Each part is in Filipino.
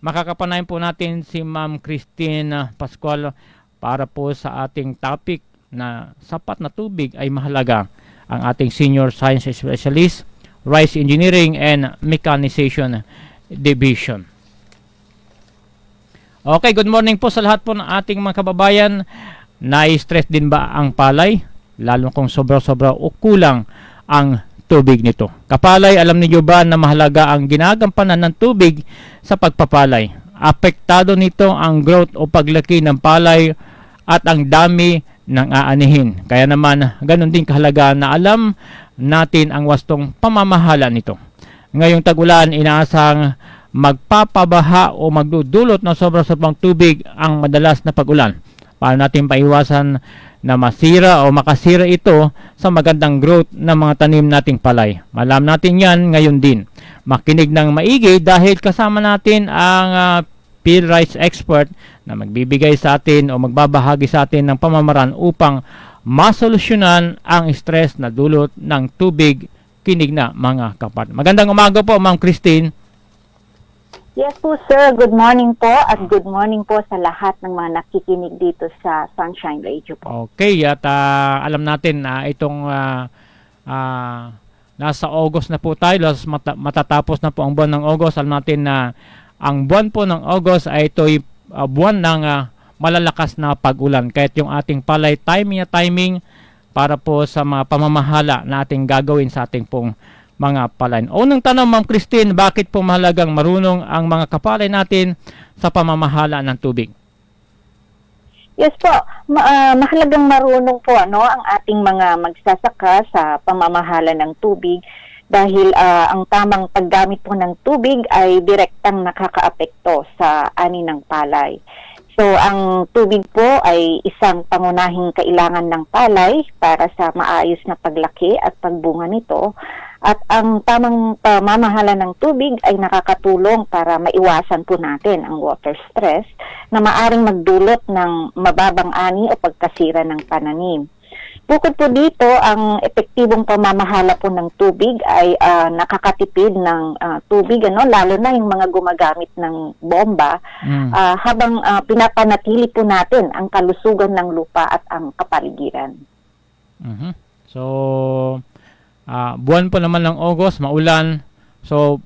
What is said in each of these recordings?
makakapanayin po natin si Ma'am Christine Pascual para po sa ating topic na sapat na tubig ay mahalaga ang ating Senior Science Specialist, Rice Engineering and Mechanization Division. Okay, good morning po sa lahat po ng ating mga kababayan. Na-stress din ba ang palay? Lalo kung sobra-sobra o kulang ang tubig nito. Kapalay, alam niyo ba na mahalaga ang ginagampanan ng tubig sa pagpapalay? Apektado nito ang growth o paglaki ng palay at ang dami ng aanihin. Kaya naman, ganun din kahalaga na alam natin ang wastong pamamahala nito. Ngayong tagulan, inaasang magpapabaha o magdudulot ng sobra-sobrang tubig ang madalas na pagulan. Paano natin paiwasan na masira o makasira ito sa magandang growth ng mga tanim nating palay. Malam natin yan ngayon din. Makinig ng maigi dahil kasama natin ang uh, field rights expert na magbibigay sa atin o magbabahagi sa atin ng pamamaraan upang masolusyonan ang stress na dulot ng tubig kinig na mga kapat. Magandang umaga po, Ma'am Christine. Yes po sir, good morning po at good morning po sa lahat ng mga nakikinig dito sa Sunshine Radio po. Okay, at ah, alam natin na itong ah, ah, nasa August na po tayo, mata- matatapos na po ang buwan ng August. Alam natin na ang buwan po ng August ay ito'y ah, buwan ng ah, malalakas na pag-ulan. Kahit yung ating palay timing na timing para po sa mga pamamahala na ating gagawin sa ating pong mga palay. Unang tanong, Ma'am Christine, bakit po mahalagang marunong ang mga kapalay natin sa pamamahala ng tubig? Yes po, ma- ah, mahalagang marunong po ano ang ating mga magsasaka sa pamamahala ng tubig dahil ah, ang tamang paggamit po ng tubig ay direktang nakakaapekto sa ani ng palay. So ang tubig po ay isang pangunahing kailangan ng palay para sa maayos na paglaki at pagbunga nito at ang tamang pamamahala ng tubig ay nakakatulong para maiwasan po natin ang water stress na maaring magdulot ng mababang ani o pagkasira ng pananim. Bukod po dito, ang epektibong pamamahala po ng tubig ay ah, nakakatipid ng ah, tubig, ano, lalo na yung mga gumagamit ng bomba Mm. ah, habang ah, pinapanatili po natin ang kalusugan ng lupa at ang kapaligiran. Mhm. So, ah, buwan po naman ng August, maulan. So,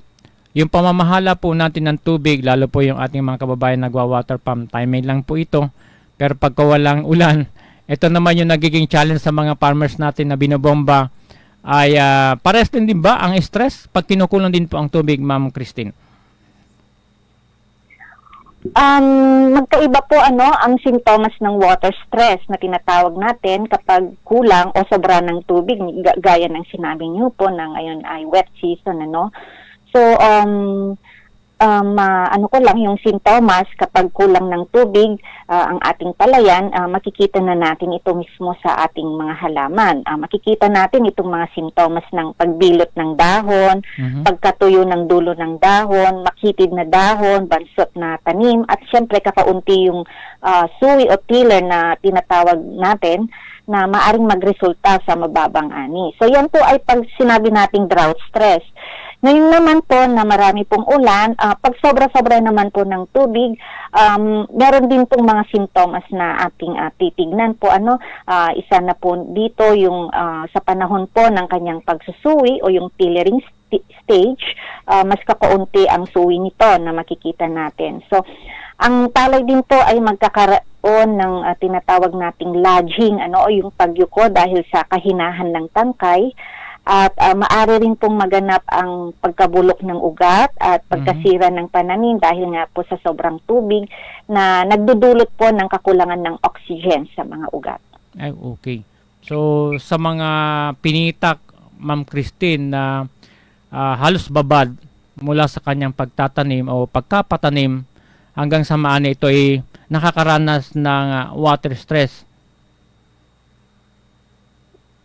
yung pamamahala po natin ng tubig, lalo po yung ating mga kababayan nagwa-water pump, timing lang po ito. Pero pagka walang ulan, ito naman yung nagiging challenge sa mga farmers natin na binobomba ay ah, pares din din ba ang stress pag kinukulang din po ang tubig, Ma'am Christine? Um, magkaiba po ano ang sintomas ng water stress na tinatawag natin kapag kulang o sobra ng tubig ga- gaya ng sinabi niyo po na ngayon ay wet season ano. So um um, ah, ano ko lang yung sintomas kapag kulang ng tubig ah, ang ating palayan, ah, makikita na natin ito mismo sa ating mga halaman. Ah, makikita natin itong mga sintomas ng pagbilot ng dahon, Mhm. pagkatuyo ng dulo ng dahon, makitid na dahon, bansot na tanim, at syempre kakaunti yung ah, suwi o tiller na tinatawag natin na maaring magresulta sa mababang ani. So yan po ay pag sinabi nating drought stress. Ngayon naman po na marami pong ulan, ah, pag sobra-sobra naman po ng tubig, um, meron din pong mga sintomas na ating ah, titignan po. Ano, Ah, isa na po dito yung ah, sa panahon po ng kanyang pagsusuwi o yung tillering st- stage, ah, mas kakaunti ang suwi nito na makikita natin. So, ang palay din po ay magkakaroon ng ah, tinatawag nating lodging ano o yung pagyuko dahil sa kahinahan ng tangkay at ah, maaari rin pong maganap ang pagkabulok ng ugat at pagkasira ng pananim dahil nga po sa sobrang tubig na nagdudulot po ng kakulangan ng oxygen sa mga ugat. Ay, okay. So, sa mga pinitak, Ma'am Christine, na ah, halos babad mula sa kanyang pagtatanim o pagkapatanim hanggang sa maani ito ay nakakaranas ng ah, water stress.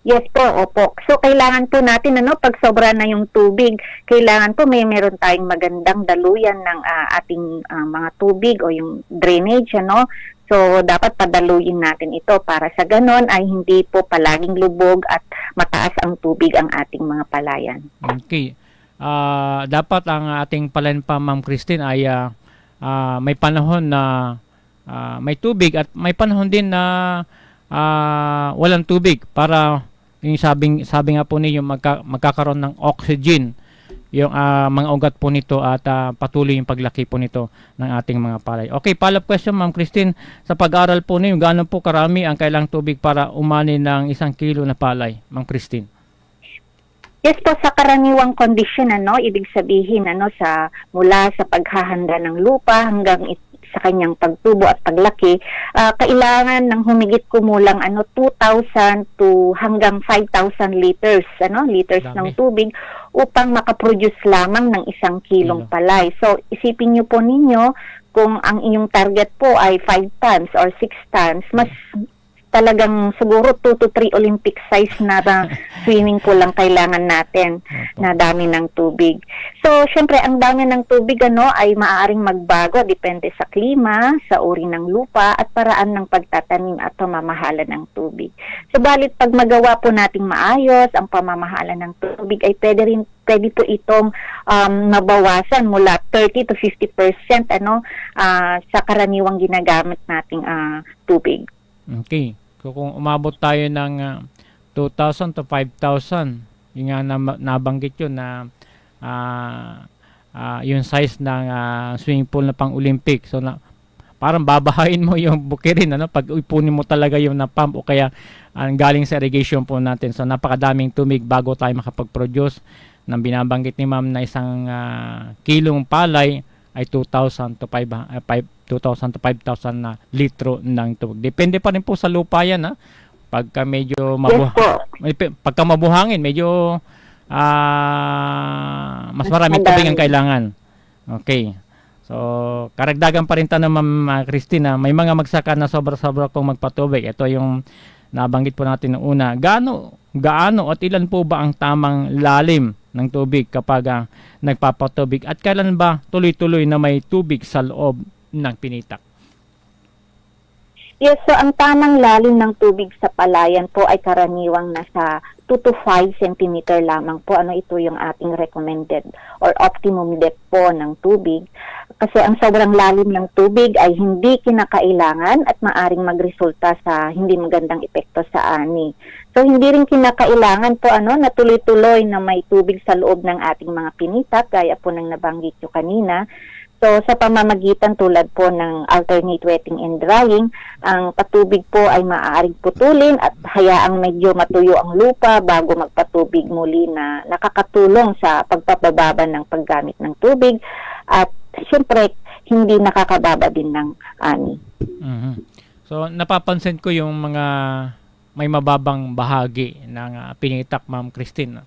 Yes po, opo. So kailangan po natin ano pag sobra na yung tubig, kailangan po may meron tayong magandang daluyan ng ah, ating ah, mga tubig o yung drainage ano. So dapat padaluyin natin ito para sa ganon ay hindi po palaging lubog at mataas ang tubig ang ating mga palayan. Okay. Ah, dapat ang ating palan pa, Ma'am Christine, ay ah, ah, may panahon na ah, may tubig at may panahon din na ah, walang tubig para yung sabing sabi nga po ninyo magka, magkakaroon ng oxygen yung ah, mga ugat po nito at ah, patuloy yung paglaki po nito ng ating mga palay. Okay, follow-up question Ma'am Christine. Sa pag-aral po ninyo, gaano po karami ang kailang tubig para umani ng isang kilo na palay, Ma'am Christine? Yes po, sa karaniwang kondisyon, ano, ibig sabihin, ano, sa, mula sa paghahanda ng lupa hanggang it- sa kanyang pagtubo at paglaki, ah, kailangan ng humigit kumulang ano 2,000 to hanggang 5,000 liters ano liters Dami. ng tubig upang makaproduce lamang ng isang kilong Kilo. palay. So isipin niyo po ninyo kung ang inyong target po ay 5 tons or 6 tons, mas talagang siguro 2 to 3 Olympic size na swimming pool lang kailangan natin Opo. na dami ng tubig. So, syempre, ang dami ng tubig ano, ay maaaring magbago depende sa klima, sa uri ng lupa, at paraan ng pagtatanim at pamamahala ng tubig. Subalit, pag magawa po nating maayos ang pamamahala ng tubig, ay pwede rin pwede po itong um, mabawasan mula 30 to 50% ano, ah, sa karaniwang ginagamit nating ah, tubig. Okay. So kung umabot tayo ng ah, 2,000 to 5,000, yung nga na, nabanggit yun na ah, ah, yung size ng ah, swimming pool na pang Olympic. So na, parang babahain mo yung bukirin ano pag ipunin mo talaga yung na pump o kaya ang galing sa irrigation po natin. So napakadaming tumig bago tayo makapag-produce ng binabanggit ni ma'am na isang ah, kilong palay ay 2,000 to 5, ah, 5 2,000 to 5,000 na litro ng tubig. Depende pa rin po sa lupa yan ha. Pagka medyo mabu Yes po. pagka mabuhangin, medyo ah mas maraming tubig ang kailangan. Okay. So, karagdagan pa rin tanong Ma'am ah, Christina, may mga magsaka na sobra-sobra pong magpatubig. Ito yung nabanggit po natin noong una. Gaano, gaano at ilan po ba ang tamang lalim ng tubig kapag ah, nagpapatubig? At kailan ba tuloy-tuloy na may tubig sa loob ng pinitak? Yes, so ang tamang lalim ng tubig sa palayan po ay karaniwang nasa 2 to 5 cm lamang po. Ano ito yung ating recommended or optimum depth po ng tubig. Kasi ang sobrang lalim ng tubig ay hindi kinakailangan at maaring magresulta sa hindi magandang epekto sa ani. So hindi rin kinakailangan po ano na tuloy-tuloy na may tubig sa loob ng ating mga pinitak gaya po ng nabanggit nyo kanina. So sa pamamagitan tulad po ng alternate wetting and drying, ang patubig po ay maaaring putulin at hayaang medyo matuyo ang lupa bago magpatubig muli na nakakatulong sa pagpapababa ng paggamit ng tubig at syempre hindi nakakababa din ng ani. Mhm. So napapansin ko yung mga may mababang bahagi ng ah, pinitak Ma'am Christine.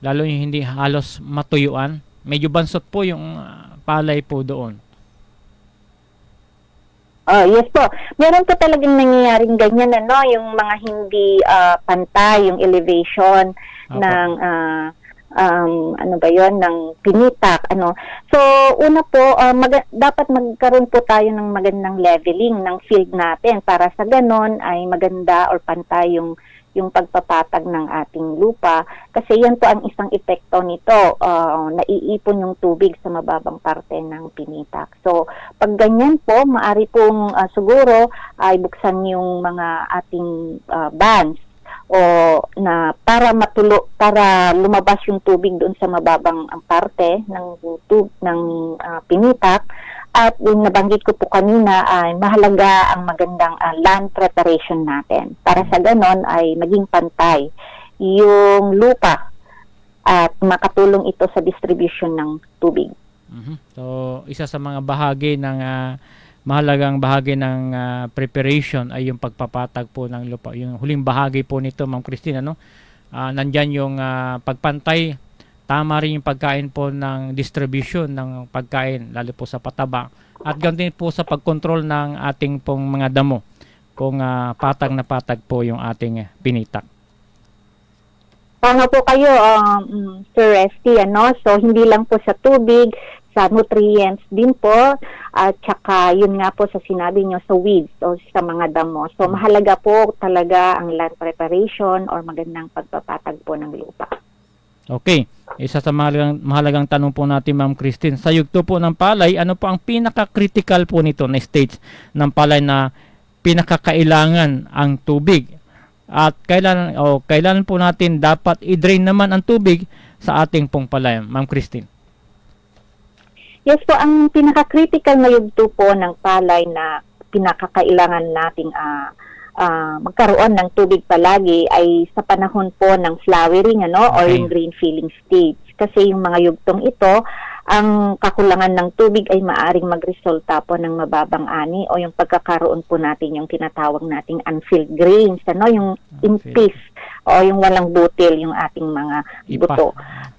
Lalo yung hindi halos matuyuan. Medyo bansot po yung ah, palay po doon. Oh, yes po. Meron po talagang nangyayaring ganyan ano, yung mga hindi ah, pantay, yung elevation Apo. ng ah, um, ano ba 'yon ng pinitak ano. So una po ah, maga- dapat magkaroon po tayo ng magandang leveling ng field natin para sa ganon ay maganda or pantay yung yung pagpapatag ng ating lupa kasi yan po ang isang epekto nito ah, naiipon yung tubig sa mababang parte ng pinitak. So pag ganyan po, maari pong ah, siguro ay buksan yung mga ating ah, bands o na para matulo para lumabas yung tubig doon sa mababang ang parte ng tub ng ah, pinitak at yung nabanggit ko po kanina ay mahalaga ang magandang ah, land preparation natin para sa ganon ay maging pantay yung lupa at makatulong ito sa distribution ng tubig. Mhm. So isa sa mga bahagi ng ah, mahalagang bahagi ng ah, preparation ay yung pagpapatag po ng lupa. Yung huling bahagi po nito Ma'am Christine ano, ah, nandyan yung ah, pagpantay tama rin yung pagkain po ng distribution ng pagkain lalo po sa pataba at ganun po sa pagkontrol ng ating pong mga damo kung ah, patag na patag po yung ating pinitak. Tama po kayo, um, Sir Resty, ano? So, hindi lang po sa tubig, sa nutrients din po, at saka yun nga po sa sinabi nyo sa weeds o sa mga damo. So, mahalaga po talaga ang land preparation or magandang pagpapatag po ng lupa. Okay. isa sa mahalagang, mahalagang tanong po natin Ma'am Christine, sa yugto po ng palay, ano po ang pinaka-critical po nito na stage ng palay na pinakakailangan ang tubig? At kailan o kailan po natin dapat i-drain naman ang tubig sa ating pong palay, Ma'am Christine? Yes po, ang pinaka-critical na yugto po ng palay na pinakakailangan nating ah, ah, magkaroon ng tubig palagi ay sa panahon po ng flowering ano or Okay. yung green filling stage. Kasi yung mga yugtong ito, ang kakulangan ng tubig ay maaring magresulta po ng mababang ani o yung pagkakaroon po natin yung tinatawag nating unfilled grains, ano, yung impis o yung walang butil yung ating mga Ipa. buto.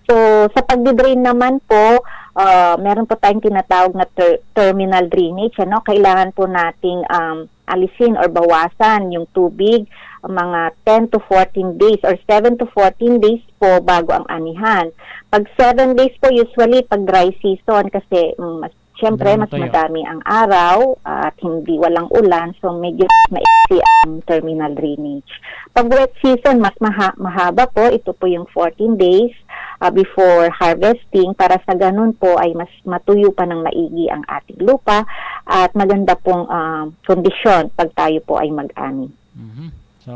So, sa pagdi-drain naman po, ah, meron po tayong tinatawag na ter- terminal drainage. Ano? Kailangan po nating um, alisin or bawasan yung tubig mga 10 to 14 days or 7 to 14 days po bago ang anihan. Pag 7 days po usually pag dry season kasi mm, mas Siyempre, Madami mas madami ang araw at hindi walang ulan, so medyo maiksi ang terminal drainage. Pag wet season, mas maha- mahaba po. Ito po yung 14 days uh, before harvesting para sa ganun po ay mas matuyo pa ng maigi ang ating lupa at maganda pong uh, kondisyon pag tayo po ay mag-ani. Mhm. So,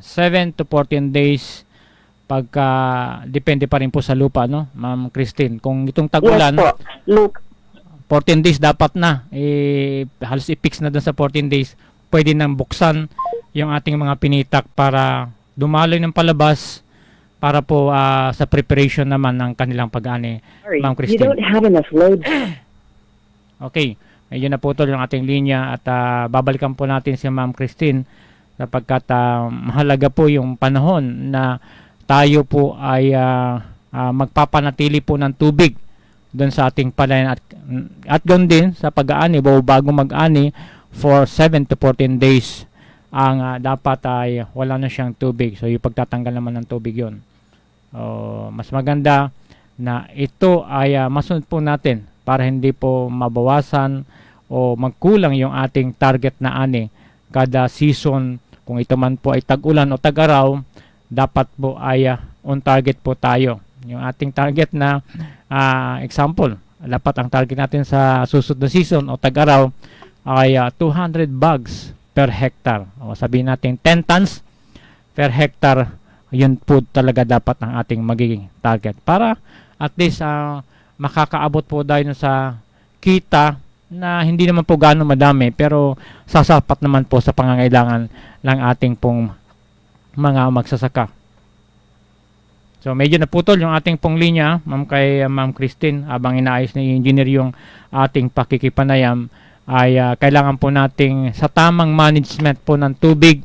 7 to 14 days pagka depende pa rin po sa lupa no, Ma'am Christine. Kung itong tag-ulan, Yes po. Look, 14 days dapat na. Eh, halos i-fix na dun sa 14 days. Pwede nang buksan yung ating mga pinitak para dumaloy ng palabas para po ah, sa preparation naman ng kanilang pag-ani. Ma'am you Christine. don't have enough load. Okay, medyo naputol yung ating linya at ah, babalikan po natin si Ma'am Christine sapagkat ah, mahalaga po yung panahon na tayo po ay ah, ah, magpapanatili po ng tubig doon sa ating palayan at at ganoon din sa pag-aani bago mag-ani for 7 to 14 days ang ah, dapat ay wala na siyang tubig so yung pagtatanggal naman ng tubig yon oh, mas maganda na ito ay ah, masunod po natin para hindi po mabawasan o magkulang yung ating target na ani kada season. Kung ito man po ay tag-ulan o tag-araw dapat po ay ah, on target po tayo. Yung ating target na ah, example dapat ang target natin sa susunod na season o tag-araw ay ah, 200 bags per hectare. O sabihin natin 10 tons per hectare yun po talaga dapat ang ating magiging target para at least ah, makakaabot po tayo sa kita na hindi naman po gaano madami pero sasapat naman po sa pangangailangan ng ating pong mga magsasaka. So medyo naputol yung ating pong linya, ma'am kay uh, ma'am Christine, habang inaayos ni engineer yung ating pakikipanayam ay uh, kailangan po nating sa tamang management po ng tubig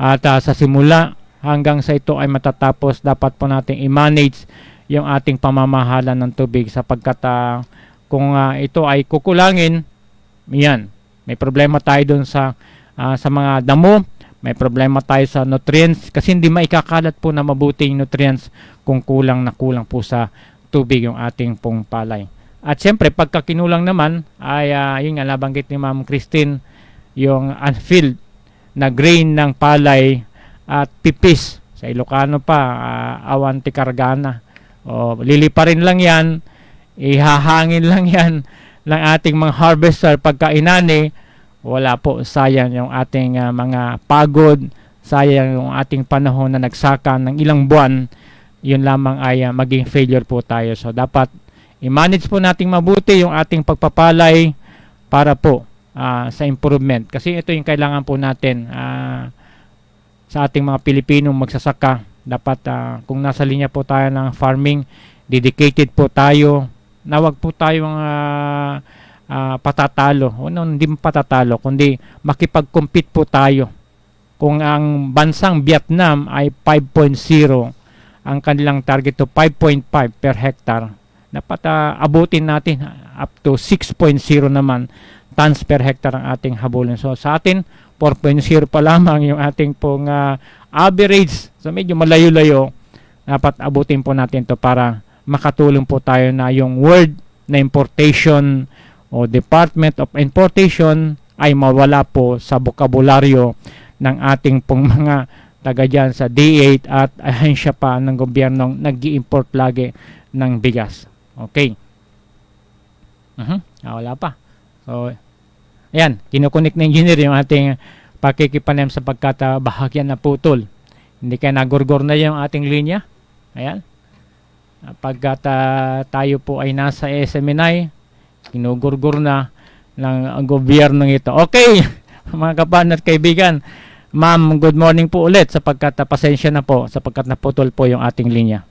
at uh, sa simula hanggang sa ito ay matatapos dapat po nating i-manage yung ating pamamahala ng tubig sapagkat uh, kung uh, ito ay kukulangin, yan, may problema tayo dun sa ah, sa mga damo, may problema tayo sa nutrients kasi hindi maikakalat po na mabuting nutrients kung kulang na kulang po sa tubig yung ating pong palay. At siyempre, pagka kinulang naman, ay ah, yun nga nabanggit ni Ma'am Christine, yung unfilled na grain ng palay at pipis. Sa Ilocano pa, ah, awanti kargana. O, lilipa rin lang yan, ihahangin lang yan ng ating mga harvester pagka inani, wala po, sayang yung ating ah, mga pagod, sayang yung ating panahon na nagsaka ng ilang buwan, yun lamang ay ah, maging failure po tayo. So dapat i-manage po nating mabuti yung ating pagpapalay para po ah, sa improvement. Kasi ito yung kailangan po natin ah, sa ating mga Pilipinong magsasaka. Dapat ah, kung nasa linya po tayo ng farming, dedicated po tayo, na wag po tayong ah, ah, patatalo. O no, hindi patatalo, kundi makipag-compete po tayo. Kung ang bansang Vietnam ay 5.0, ang kanilang target to 5.5 per hectare, dapat ah, abutin natin up to 6.0 naman tons per hectare ang ating habulin. So sa atin, 4.0 pa lamang yung ating pong ah, average. So medyo malayo-layo. Dapat abutin po natin to para makatulong po tayo na yung word na importation o Department of Importation ay mawala po sa bokabularyo ng ating pong mga taga dyan sa D8 at ahensya pa ng gobyernong nag import lagi ng bigas. Okay. Mhm. Ah, wala pa. So, ayan, kinukunik ng engineer yung ating pakikipanem sapagkat uh, bahagyan na putol. Hindi kaya nagurgor na yung ating linya. Ayan. Ah, Pagkat ah, tayo po ay nasa SMNI, kinugurgur na ng gobyernong ito. Okay, mga kapan at kaibigan. Ma'am, good morning po ulit sapagkat uh, pasensya na po sapagkat naputol po yung ating linya.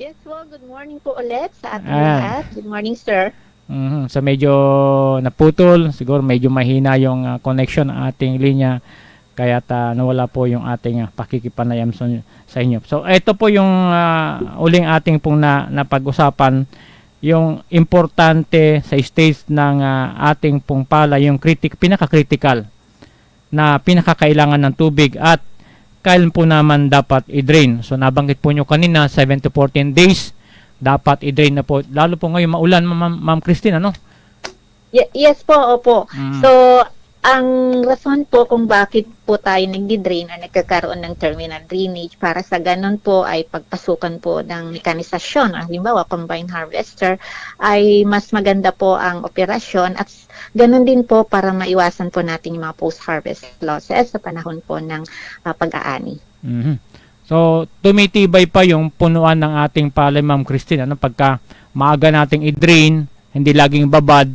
Yes po, good morning po ulit sa ating Ah. lahat. Good morning, sir. Mhm. So medyo naputol, siguro medyo mahina yung uh, connection ng ating linya kaya nawala po yung ating uh, pakikipanayam sa, sa inyo. So ito po yung uh, uling ating pong na, napag-usapan yung importante sa stage ng uh, ating pong pala yung critic pinaka-critical na pinakakailangan ng tubig at kailan po naman dapat i-drain. So nabanggit po nyo kanina 7 to 14 days dapat i-drain na po. Lalo po ngayon maulan, Ma'am, Ma'am Christine, ano? Ye- yes po, opo. Mm. So, ang rason po kung bakit po tayo nagdi-drain o nagkakaroon ng terminal drainage para sa ganun po ay pagpasukan po ng mekanisasyon. Halimbawa, combined harvester ay mas maganda po ang operasyon at ganun din po para maiwasan po natin yung mga post-harvest losses sa panahon po ng ah, pag-aani. Mhm. So, tumitibay pa yung punuan ng ating palay, Ma'am Christine. Ano, pagka maaga nating i-drain, hindi laging babad.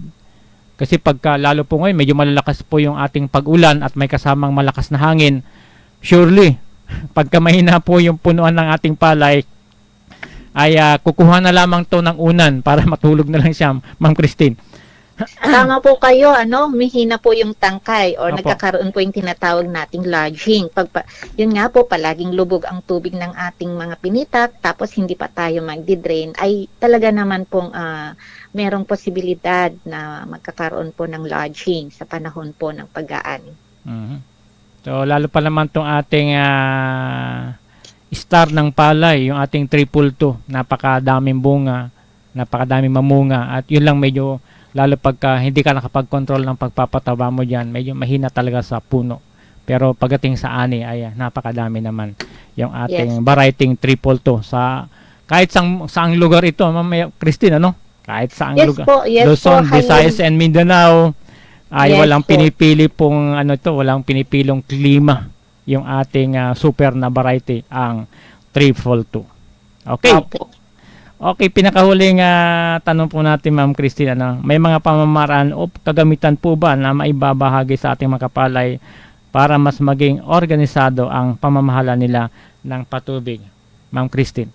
Kasi pagka, lalo po ngayon, medyo malalakas po yung ating pag-ulan at may kasamang malakas na hangin, surely, pagka mahina po yung punuan ng ating palay, ay ah, kukuha na lamang to ng unan para matulog na lang siya, Ma'am Christine. Tama po kayo, ano, humihina po yung tangkay or Opo. nagkakaroon po yung tinatawag nating lodging. Pag, pa- yun nga po, palaging lubog ang tubig ng ating mga pinitak, tapos hindi pa tayo magdi-drain, ay talaga naman pong ah, merong posibilidad na magkakaroon po ng lodging sa panahon po ng pag-aani. Mhm. So lalo pa naman tong ating ah, star ng palay, yung ating triple two, napakadaming bunga, napakadaming mamunga at yun lang medyo lalo pagka hindi ka nakapag-control ng pagpapataba mo diyan, medyo mahina talaga sa puno. Pero pagdating sa ani ay napakadami naman yung ating variety triple two sa kahit sang saang lugar ito, Ma'am Christine, ano? Kahit saang Yes lugar. po, yes Luzon, po. Visayas, and Mindanao ay Yes walang po. pinipili pong ano to, walang pinipilong klima yung ating ah, super na variety ang triple two. Okay. Opo. Okay, pinakahuling ah, tanong po natin Ma'am Christine, ano, may mga pamamaraan o kagamitan po ba na maibabahagi sa ating mga kapalay para mas maging organisado ang pamamahala nila ng patubig? Ma'am Christine.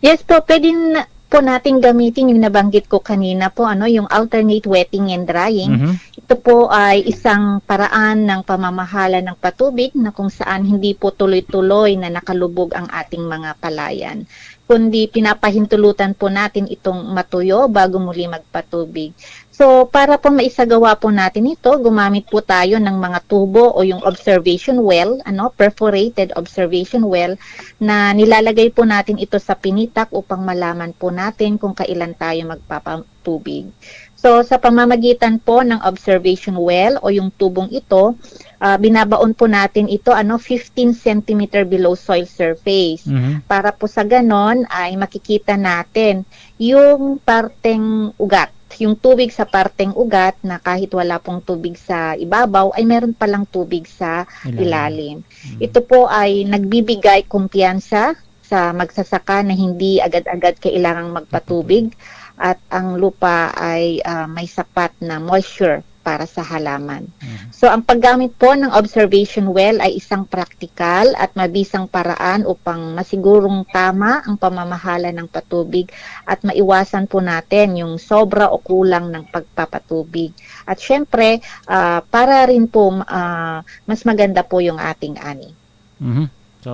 Yes po, pwede na po natin gamitin yung nabanggit ko kanina po, ano, yung alternate wetting and drying. Mhm. Ito po ay isang paraan ng pamamahala ng patubig na kung saan hindi po tuloy-tuloy na nakalubog ang ating mga palayan kundi pinapahintulutan po natin itong matuyo bago muli magpatubig. So, para po maisagawa po natin ito, gumamit po tayo ng mga tubo o yung observation well, ano, perforated observation well, na nilalagay po natin ito sa pinitak upang malaman po natin kung kailan tayo magpapatubig. So, sa pamamagitan po ng observation well o yung tubong ito, ah, binabaon po natin ito ano 15 cm below soil surface. Mhm. Para po sa ganon ay makikita natin yung parteng ugat, yung tubig sa parteng ugat na kahit wala pong tubig sa ibabaw ay meron palang tubig sa ilalim. Mhm. Ito po ay nagbibigay kumpiyansa sa magsasaka na hindi agad-agad kailangang magpatubig at ang lupa ay ah, may sapat na moisture para sa halaman. Mhm. So ang paggamit po ng observation well ay isang praktikal at mabisang paraan upang masigurong tama ang pamamahala ng patubig at maiwasan po natin yung sobra o kulang ng pagpapatubig. At syempre, ah, para rin po ah, mas maganda po yung ating ani. Mhm. So,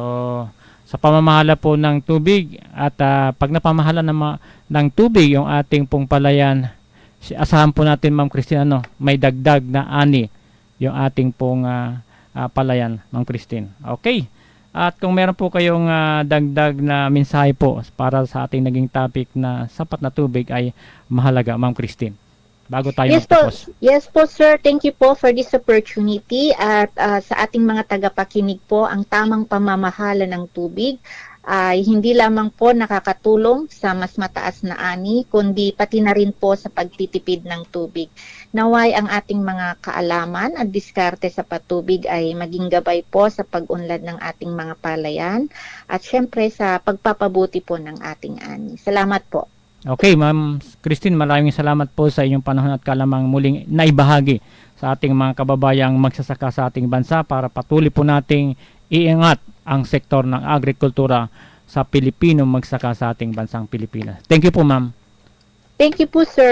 sa pamamahala po ng tubig at ah, pag napamahala ng, ng tubig yung ating pong palayan, si- asahan po natin Ma'am Christine ano, may dagdag na ani yung ating pong ah, ah, palayan, Ma'am Christine. Okay. At kung meron po kayong ah, dagdag na mensahe po para sa ating naging topic na sapat na tubig ay mahalaga, Ma'am Christine. Bago tayo Yes po, magtapos. yes po sir, thank you po for this opportunity at ah, sa ating mga tagapakinig po ang tamang pamamahala ng tubig ay hindi lamang po nakakatulong sa mas mataas na ani, kundi pati na rin po sa pagtitipid ng tubig. Naway ang ating mga kaalaman at diskarte sa patubig ay maging gabay po sa pag-unlad ng ating mga palayan at syempre sa pagpapabuti po ng ating ani. Salamat po. Okay, Ma'am Christine, maraming salamat po sa inyong panahon at kalamang muling naibahagi sa ating mga kababayang magsasaka sa ating bansa para patuloy po nating iingat ang sektor ng agrikultura sa Pilipino magsaka sa ating bansang Pilipinas. Thank you po, Ma'am. Thank you po, sir.